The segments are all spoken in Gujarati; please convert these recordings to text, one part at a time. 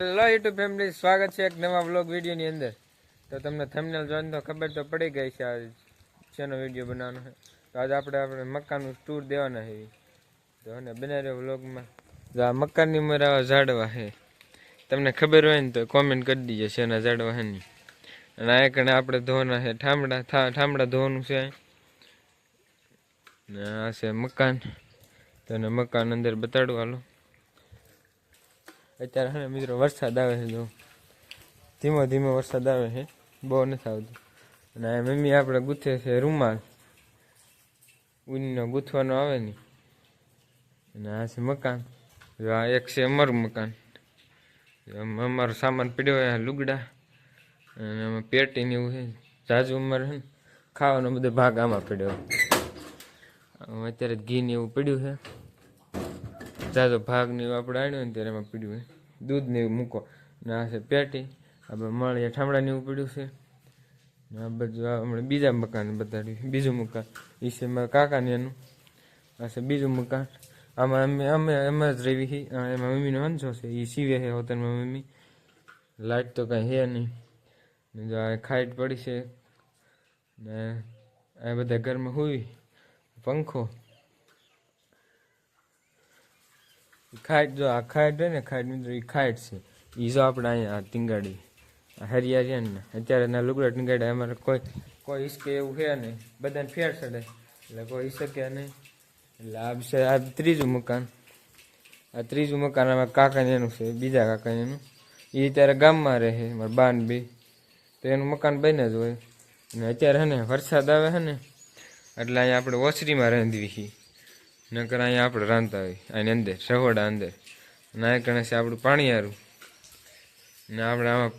હેલો યુટ્યુબ ફેમિલી સ્વાગત છે એક નવા વ્લોગ વિડીયોની અંદર. તો તમને થંબનેલ જોઈને તો ખબર તો પડી ગઈ છે આ શેનો વીડિયો બનાવવાનો છે. તો આજે આપણે આપણે મકાનનું ટૂર દેવાના છે. તો અને બનાવ્યો વ્લોગમાં તો આ મકાનની ઉંમર આવા ઝાડવા છે. તમને ખબર હોય ને તો કોમેન્ટ કરી દીજો શેના ઝાડવા છે નહીં અને આ કણે આપણે ધોવાના છે. ઠામડા ઠામડા ધોવાનું છે. ને આ છે મકાન. તો મકાન અંદર બતાડવા હાલો. અત્યારે હે મિત્રો વરસાદ આવે છે જો ધીમો ધીમો વરસાદ આવે છે. બહુ નથી આવતો. અને મમ્મી આપણે ગૂંથે છે રૂમાલ. ઉનનો ગૂંથવાનો આવે ને. અને આ છે મકાન. આ એક છે અમારું મકાન. અમારો સામાન પડ્યો હોય લુગડા. અને આમાં પેટીને એવું છે. જાજુ ઉંમર છે ને ખાવાનો બધો ભાગ આમાં પડ્યો. અત્યારે ઘી ને એવું પડ્યું છે. જાજો ભાગ ને આપણે આણ્યો ને ત્યારે એમાં પીડ્યું હોય. દૂધ ને મૂકો. ને આ છે પેટી. આપણે માળીયા ઠામડા ને એવું પીડ્યું છે. ને આ બધું આ હમણાં બીજા મકાન બતાડ્યું બીજું મકાન. એ છે મારા કાકાને એનું. આ છે બીજું મકાન. આમાં અમે અમે એમ જ રહેવી છીએ. એમાં મમ્મીનો વાંચો છે. એ સીવે છે હોટલમાં મમ્મી. લાઇટ તો કાંઈ હે નહીં. જો આ ખાઈટ પડી છે. ને આ બધા ઘરમાં હોય પંખો. ખાટ જો આ ખાઈટ હોય ને ખાટ મિત્રો એ ખાઈટ છે. એ જો આપણે અહીંયા ટીંગાડી, આ હરિયા છે ને, અત્યારે ના લુગડા ટીંગાડ્યા, અમારે કોઈ કોઈ ઈસકે એવું છે નહીં. બધાને ફેર ચડે એટલે કોઈ ઈસકે નહીં. એટલે આ છે, આ ત્રીજું મકાન. આ ત્રીજું મકાન આમાં કાકાને એનું છે, બીજા કાકાને એનું એ અત્યારે ગામમાં રહે મારા બાન બી. તો એનું મકાન બને જ હોય. અને અત્યારે હે ને, વરસાદ આવે છે ને, એટલે અહીંયા આપણે ઓસરીમાં રાંધવી છીએ નકર અહીંયા આપણે રાંધતા હોય, આની અંદર, સહોડા અંદર. અને આ છે આપણું પાણી હારું ને આપણે આમાં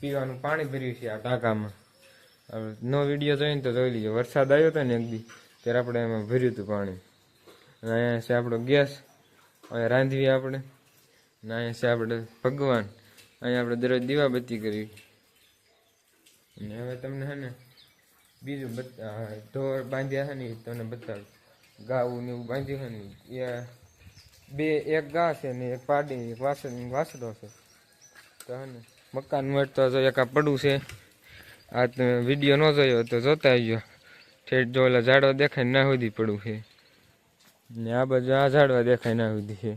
પીવાનું પાણી ભર્યું છે આ ટાંકામાં આપણે નો વીડિયો જોઈને તો જોઈ લીજો. વરસાદ આવ્યો હતો ને એક દી, ત્યારે આપણે એમાં ભર્યું હતું પાણી. અને અહીંયા છે આપણો ગેસ, અહીંયા રાંધવી આપણે. ને અહીંયા છે આપણે ભગવાન. અહીંયા આપણે દરરોજ દીવાબત્તી કરવી અને હવે તમને હે ને, બીજું બતા ઢોર બાંધ્યા છે ને તમને બતાડું ગાવું ને એવું બાંધ્યું છે ને એ બે એક ગા છે ને એક પાડી, એક વાસણ વાસડો છે. તો હે ને, મકાન મળતો જો એક આ પડું છે. આ તમે વીડિયો ન જોયો તો જોતા આવ્યો ઠેઠ જો ઓલા ઝાડવા દેખાય ના સુધી પડું છે. ને આ બાજુ આ ઝાડવા દેખાય ના સુધી છે.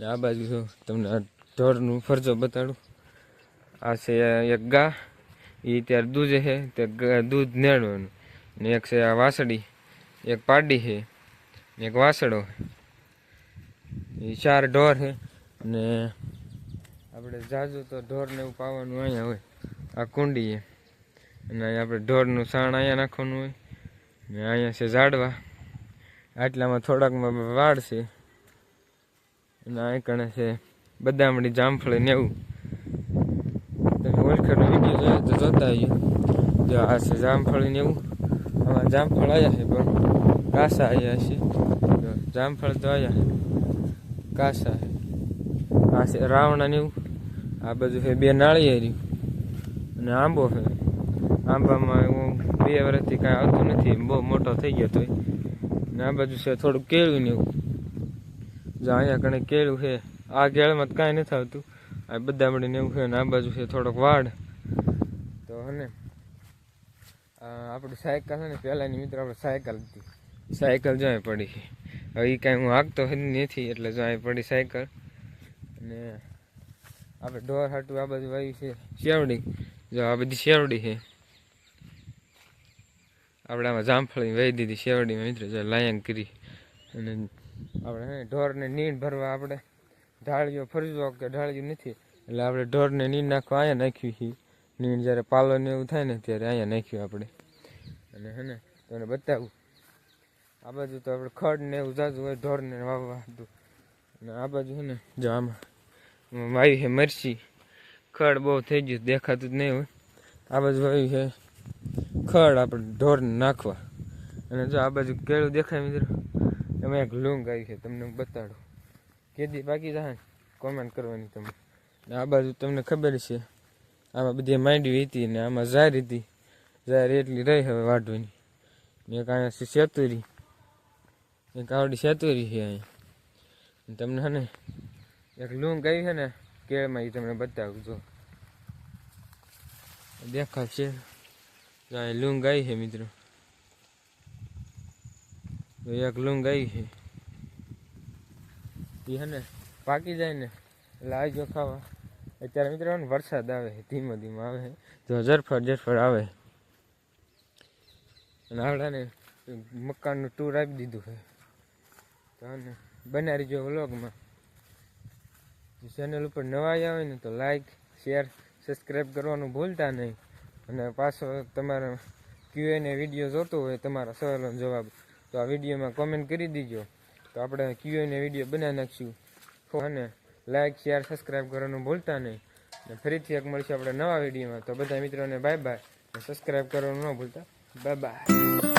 ને આ બાજુ જો તમને ઢોરનું ફરજો બતાડું. આ છે એક ગા. એ ત્યારે દૂધ છે, તે દૂધ નેડવાનું ને એક છે આ વાસળી. એક પાડી છે, એક વાસળો એ ચાર ઢોર છે અને આપણે જાજુ તો ઢોરને એવું પાવાનું અહીંયા હોય, આ કુંડી છે. અને અહીંયા આપણે ઢોરનું સાણ અહીંયા નાખવાનું હોય, ને અહીંયા છે ઝાડવા. આટલામાં થોડાકમાં વાડ છે. અને અહીં કણે છે બદામડી જામફળી ને એવું. તમે ઓળખેલો વીડિયો જોયો તો જોતા આવ્યો જો આ છે જામફળી ને એવું. આમાં જામફળ આવ્યા છે પણ કાસા આવ્યા છે જામફળ તો આવ્યા કાસા આ છે રાવણા એવું આ બધું છે બે નાળિયેરી. અને આંબો છે આંબામાં હું બે વર્ષથી કાંઈ આવતું નથી. બહુ મોટો થઈ ગયો તોય. ને આ બાજુ છે થોડું કેળું ને એવું. જો અહીંયા કણે કેળું છે આ કેળમાં તો કાંઈ નથી આવતું. આ બધા મળીને એવું છે ને આ બાજુ છે થોડોક વાડ. તો હને આપણી સાયકલ છે ને, પહેલાંની મિત્ર, આપણે સાયકલ હતી. સાયકલ જો પડી. હવે એ કાંઈ હું હાંકતો નથી, એટલે જો પડી સાયકલ. અને આપણે ઢોર હાટું આ બાજુ વાવી છે. શેરડી જો આ બધી શેરડી છે. આપણે આમાં જામફળી વહી દીધી શેવડીમાં મિત્ર, જો લાયન કરી. અને આપણે ઢોરને નીણ ભરવા આપણે ઢાળીઓ ફરજો કે ઢાળ્યું નથી. એટલે આપણે ઢોરને નીણ નાખવા અહીંયા નાખ્યું છે. નીણ જ્યારે પાલો ને એવું થાય ને ત્યારે અહીંયા નાખ્યું આપણે. અને હે ને તમને બતાવું. આ બાજુ તો આપણે ખડ ને એવું જાજુ હોય ઢોરને વાવવા હતું અને આ બાજુ છે ને, જો આમાં વાવી છે મરચી. ખડ બહુ થઈ ગયું દેખાતું જ નહીં હોય. આ બાજુ વાવી છે ખડ આપણે ઢોરને નાખવા. અને જો આ બાજુ કેળું દેખાય મિત્રો, એમાં એક લૂંગ આવી છે, તમને હું બતાડું. કેદી બાકી જાય કોમેન્ટ કરવાની તમે આ બાજુ તમને ખબર છે, આમાં બધી માંડવી હતી ને આમાં ઝાર હતી. ઝાર એટલી રહી હવે વાઢવાની. ને કાંઈ અહીંયા છે સેતુરી છે અહીંયા તમને ને એક લૂંગ ગઈ છે ને કેળમાં એ તમને બતાવું જો દેખાશે. અહીં લૂંગ ગઈ છે મિત્રો. એક લૂંગ ગઈ છે એ છે ને પાકી જાય ને એટલે આવજો ખાવા. અત્યારે મિત્રો વરસાદ આવે ધીમો ધીમો આવે તો જરફળ જરફળ આવે. અને આવડાને મકાનનું ટૂર આપી દીધું છે તો ને બનાવી જો વ્લોગમાં ચેનલ ઉપર નવા આવ્યા હોય ને તો લાઈક શેર સબસ્ક્રાઈબ કરવાનું ભૂલતા નહીં. અને પાછો તમારા ક્યુએને વીડિયો જોતો હોય તમારા સવાલોનો જવાબ, તો આ વિડીયોમાં કોમેન્ટ કરી દીજો. તો આપણે ક્યુએને વીડિયો બનાવી નાખશું. અને લાઈક શેર સબસ્ક્રાઈબ કરવાનું ભૂલતા નહીં. અને ફરીથી એક મળશે આપણે નવા વિડીયોમાં તો બધા મિત્રોને બાય બાય સબસ્ક્રાઈબ કરવાનું ન ભૂલતા. Bye bye